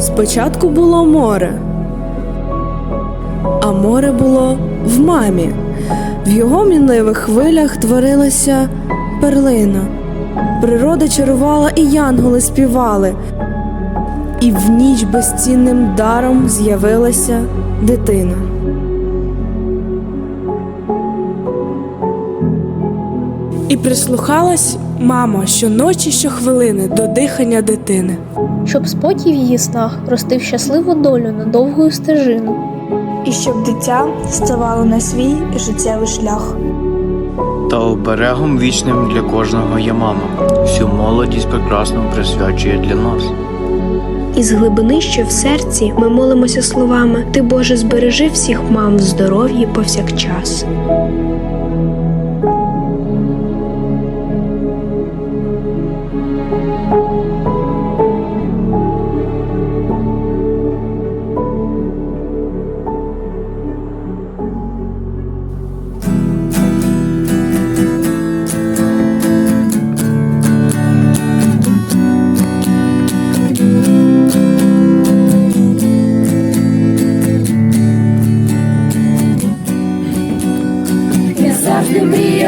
Спочатку було море, а море було в мамі. В його мінливих хвилях творилася перлина. Природа чарувала і янголи співали. І в ніч безцінним даром з'явилася дитина. І прислухалась мама щоночі, щохвилини до дихання дитини. щоб спокій в її снах ростив щасливу долю на довгою стежину. і щоб дитя ставало на свій життєвий шлях. Та оберегом вічним для кожного є мама. Всю молодість прекрасну присвячує для нас. Із глибини, що в серці, ми молимося словами Ти, Боже, збережи всіх мам в здоров'ї повсякчас.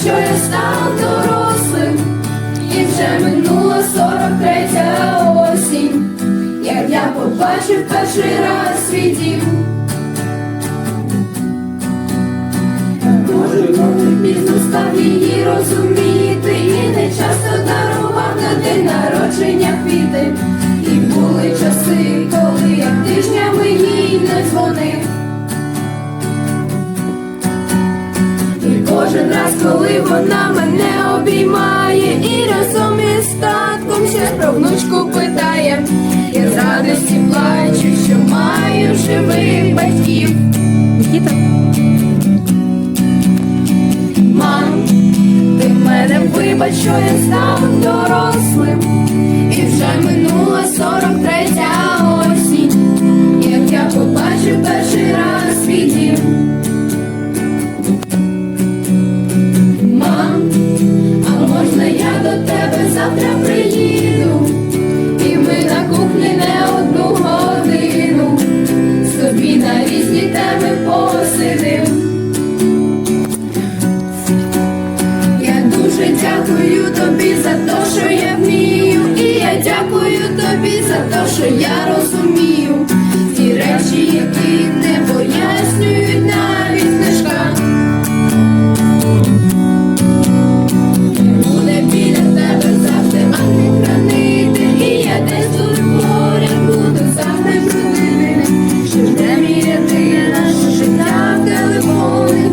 Що я став дорослим, і вже минула сорок третя осінь, як я побачив перший раз свій дім. Може, коли пізно став її розуміти, і не часто дарував на день народження квіти. І були часи, desculpa. дуже дякую тобі за те, то, що я вмію, і я дякую тобі за те, то, що я розумію. Ті речі, які не пояснюють навіть книжка. Буде біля тебе завжди хранити, і я десь тут поряд буду завжди брудити. Не міряти наше життя в телефонних